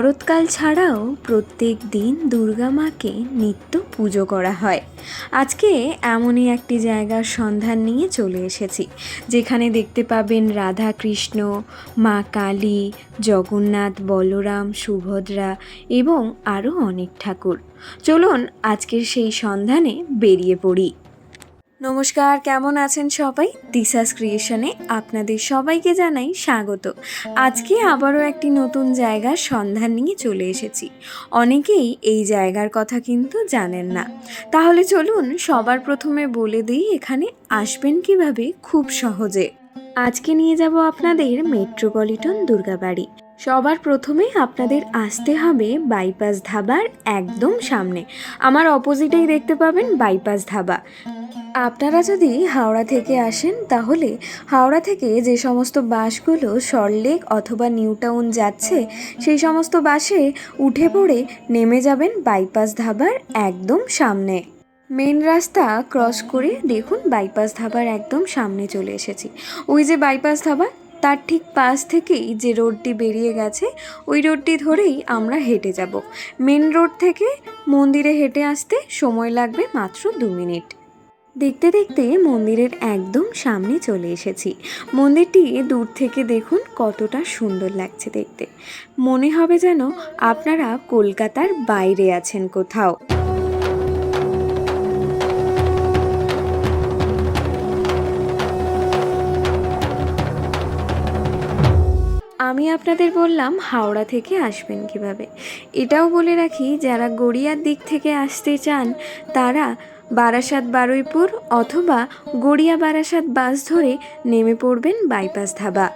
শরৎকাল ছাড়াও প্রত্যেক দিন দুর্গা মাকে নিত্য পুজো করা হয়। আজকে এমনই একটি জায়গার সন্ধান নিয়ে চলে এসেছি, যেখানে দেখতে পাবেন রাধা কৃষ্ণ মা কালী, জগন্নাথ, বলরাম, সুভদ্রা এবং আরও অনেক ঠাকুর। চলুন আজকের সেই সন্ধানে বেরিয়ে পড়ি। নমস্কার, কেমন আছেন সবাই? দিশাস ক্রিয়েশনে আপনাদের সবাইকে জানাই স্বাগত। আজকে আবারও একটি নতুন জায়গার সন্ধান নিয়ে চলে এসেছি। অনেকেই এই জায়গার কথা কিন্তু জানেন না। তাহলে চলুন সবার প্রথমে বলে দিই এখানে আসবেন কীভাবে খুব সহজে। আজকে নিয়ে যাব আপনাদের মেট্রোপলিটন দুর্গাবাড়ি। সবার প্রথমে আপনাদের আসতে হবে বাইপাস ধাবার একদম সামনে। আমার অপোজিটেই দেখতে পাবেন বাইপাস ধাবা। আপনারা যদি হাওড়া থেকে আসেন, তাহলে হাওড়া থেকে যে সমস্ত বাসগুলো সল্টলেক অথবা নিউ টাউন যাচ্ছে, সেই সমস্ত বাসে উঠে পড়ে নেমে যাবেন বাইপাস ধাবার একদম সামনে। মেন রাস্তা ক্রস করে দেখুন বাইপাস ধাবার একদম সামনে চলে এসেছি। ওই যে বাইপাস ধাবা, তার ঠিক পাশ থেকেই যে রোডটি বেরিয়ে গেছে, ওই রোডটি ধরেই আমরা হেঁটে যাব। মেন রোড থেকে মন্দিরে হেঁটে আসতে সময় লাগবে মাত্র দু মিনিট। দেখতে দেখতে মন্দিরের একদম সামনে চলে এসেছি। মন্দিরটি দূর থেকে দেখুন কতটা সুন্দর লাগছে দেখতে। মনে হবে যেন আপনারা কলকাতার বাইরে আছেন কোথাও। আমি আপনাদের বললাম হাওড়া থেকে আসবেন কীভাবে। এটাও বলে রাখি, যারা গড়িয়ার দিক থেকে আসতে চান, তারা বারাসাত বারুইপুর অথবা গড়িয়া বারাসাত বাস ধরে নেমে পড়বেন বাইপাস ধাবা।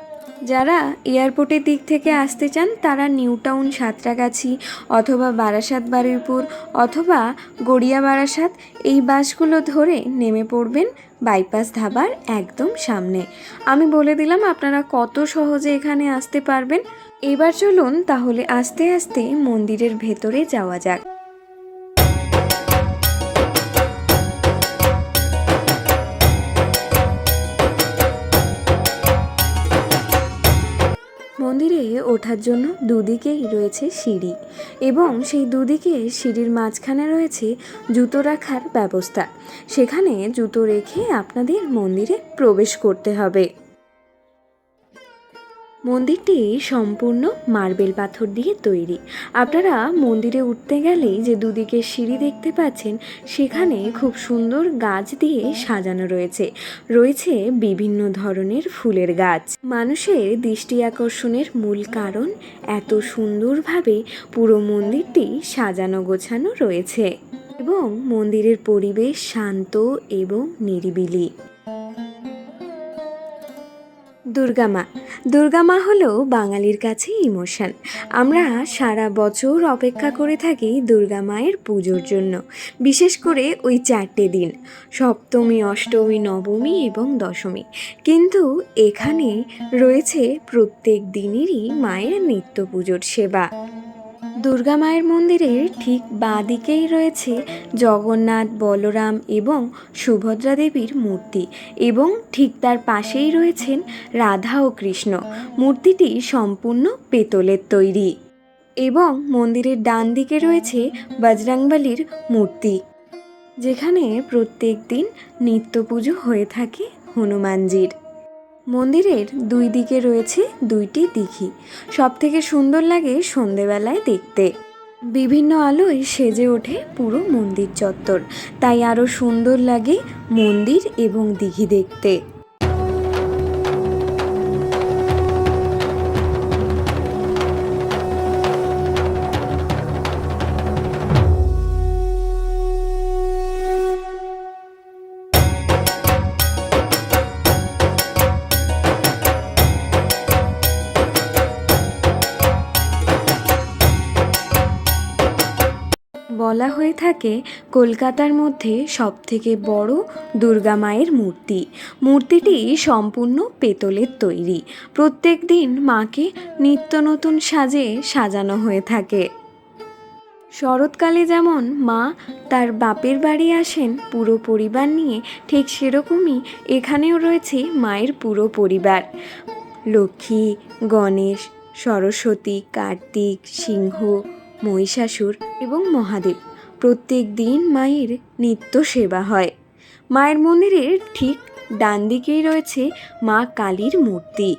যারা এয়ারপোর্টের দিক থেকে আসতে চান, তারা নিউ টাউন সাঁতরাগাছি অথবা বারাসাত বারুইপুর অথবা গড়িয়া বারাসাত এই বাসগুলো ধরে নেমে পড়বেন বাইপাস ধাবার একদম সামনে। আমি বলে দিলাম, আপনারা কত সহজে এখানে আসতে পারবেন। এবার চলুন তাহলে আস্তে আস্তে মন্দিরের ভেতরে যাওয়া যাক। ওঠার জন্য দুদিকেই রয়েছে সিঁড়ি এবং সেই দুদিকে সিঁড়ির মাঝখানে রয়েছে জুতো রাখার ব্যবস্থা। সেখানে জুতো রেখে আপনাদের মন্দিরে প্রবেশ করতে হবে। মন্দিরটি সম্পূর্ণ মার্বেল পাথর দিয়ে তৈরি। আপনারা মন্দিরে উঠতে গেলেই যে দুদিকে সিঁড়ি দেখতে পাচ্ছেন, সেখানে খুব সুন্দর গাছ দিয়ে সাজানো রয়েছে। রয়েছে বিভিন্ন ধরনের ফুলের গাছ। মানুষের দৃষ্টি আকর্ষণের মূল কারণ এত সুন্দরভাবে পুরো মন্দিরটি সাজানো গোছানো রয়েছে এবং মন্দিরের পরিবেশ শান্ত এবং নিরিবিলি। দুর্গামা দুর্গামা হলো বাঙালির কাছে ইমোশন। আমরা সারা বছর অপেক্ষা করে থাকি দুর্গা মায়ের পুজোর জন্য, বিশেষ করে ওই চারটে দিন, সপ্তমী, অষ্টমী, নবমী এবং দশমী। কিন্তু এখানে রয়েছে প্রত্যেক দিনেরই মায়ের নিত্য পুজোর সেবা। দুর্গা মায়ের মন্দিরের ঠিক বাঁ দিকেই রয়েছে জগন্নাথ, বলরাম এবং সুভদ্রা দেবীর মূর্তি এবং ঠিক তার পাশেই রয়েছেন রাধা ও কৃষ্ণ। মূর্তিটি সম্পূর্ণ পেতলের তৈরি এবং মন্দিরের ডান দিকে রয়েছে বজরংবলির মূর্তি। যেখানে প্রত্যেক দিন নিত্য পুজো হয়ে থাকে হনুমানজির। মন্দিরের দুই দিকে রয়েছে দুইটি দিঘি। সব থেকে সুন্দর লাগে সন্ধেবেলায় দেখতে। বিভিন্ন আলোয় সেজে ওঠে পুরো মন্দির চত্বর। তাই আরও সুন্দর লাগে মন্দির এবং দিঘি দেখতে। বলা হয়ে থাকে, কলকাতার মধ্যে সবথেকে বড় দুর্গা মায়ের মূর্তি। মূর্তিটি সম্পূর্ণ পেতলের তৈরি। প্রত্যেক দিন মাকে নিত্য নতুন সাজে সাজানো হয়ে থাকে। শরৎকালে যেমন মা তার বাপের বাড়ি আসেন, পুরো পরিবার নিয়ে ঠিক সেরকমই এখানেও রয়েছে মায়ের পুরো পরিবার। লক্ষ্মী, গণেশ, সরস্বতী, কার্তিক, সিংহ মহিষাসুর এবং মহাদেব। প্রত্যেক দিন মায়ের নিত্য সেবা হয়। মায়ের মন্দিরের ঠিক ডান দিকেই রয়েছে মা কালীর মূর্তি।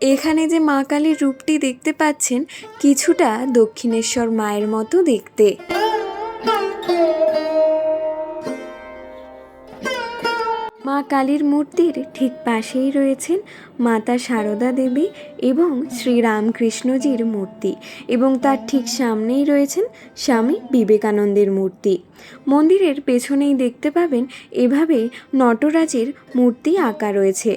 এখানে যে মা কালীর রূপটি দেখতে পাচ্ছেন, কিছুটা দক্ষিণেশ্বর মায়ের মতো দেখতে। মা কালীর মূর্তির ঠিক পাশেই রয়েছেন মাতা সারদা দেবী এবং শ্রীরামকৃষ্ণজির মূর্তি এবং তার ঠিক সামনেই রয়েছেন স্বামী বিবেকানন্দের মূর্তি। মন্দিরের পেছনেই দেখতে পাবেন এভাবে নটরাজের মূর্তি আঁকা রয়েছে।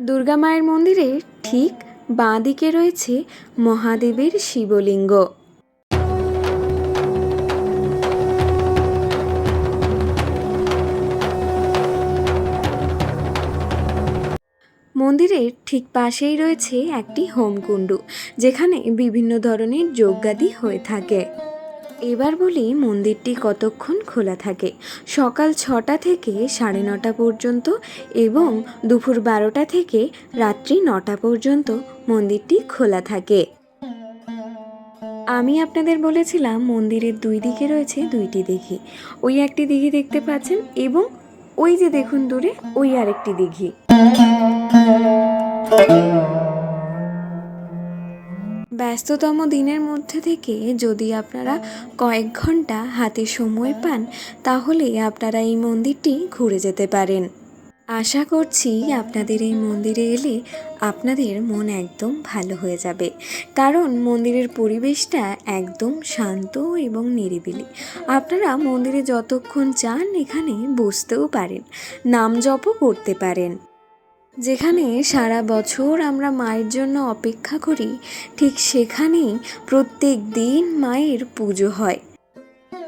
দুর্গা মায়ের মন্দিরের ঠিক বাঁ দিকে রয়েছে মহাদেবের শিবলিঙ্গ। ঠিক পাশেই রয়েছে একটি হোমকুণ্ড যেখানে বিভিন্ন ধরনের যজ্ঞাদি হয়ে থাকে। এবার বলি মন্দিরটি কতক্ষণ খোলা থাকে। সকাল ছটা থেকে সাড়ে নটা পর্যন্ত এবং দুপুর বারোটা থেকে রাত্রি নটা পর্যন্ত মন্দিরটি খোলা থাকে। আমি আপনাদের বলেছিলাম মন্দিরের দুই দিকে রয়েছে দুইটি দিঘি। ওই একটি দিঘি দেখতে পাচ্ছেন এবং ওই যে দেখুন দূরে, ওই আরেকটি দিঘি। ব্যস্ততম দিনের মধ্যে থেকে যদি আপনারা কয়েক ঘণ্টা হাতে সময় পান, তাহলে আপনারা এই মন্দিরটি ঘুরে যেতে পারেন। আশা করছি আপনাদের এই মন্দিরে এলে আপনাদের মন একদম ভালো হয়ে যাবে, কারণ মন্দিরের পরিবেশটা একদম শান্ত এবং নিরিবিলি। আপনারা মন্দিরে যতক্ষণ চান এখানে বসতেও পারেন, নাম জপও করতে পারেন। যেখানে সারা বছর আমরা মায়ের জন্য অপেক্ষা করি, ঠিক সেখানেই প্রত্যেক দিন মায়ের পুজো হয়।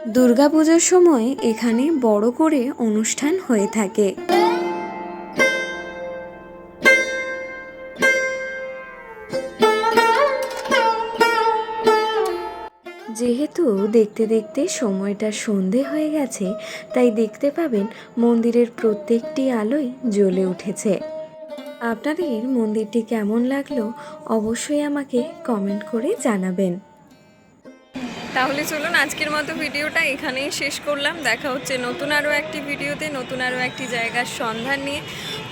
দুর্গাপুজোর সময় এখানে বড় করে অনুষ্ঠান হয়ে থাকে। যেহেতু দেখতে দেখতে সময়টা সন্ধে হয়ে গেছে, তাই দেখতে পাবেন মন্দিরের প্রত্যেকটি আলোয় জ্বলে উঠেছে। আপনাদের মন্দিরটি কেমন লাগল অবশ্যই আমাকে কমেন্ট করে জানাবেন। তাহলে চলুন আজকের মতো ভিডিওটা এখানেই শেষ করলাম। দেখা হচ্ছে নতুন আরও একটি ভিডিওতে নতুন আরও একটি জায়গার সন্ধান নিয়ে।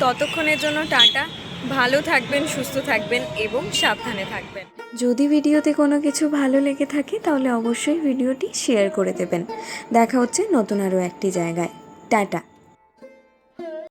ততক্ষণের জন্য টাটা। ভালো থাকবেন সুস্থ থাকবেন এবং সাবধানে থাকবেন। যদি ভিডিওতে কোনো কিছু ভালো লেগে থাকে তাহলে অবশ্যই ভিডিওটি শেয়ার করে দেবেন। দেখা হচ্ছে নতুন আরও একটি জায়গায়। টাটা।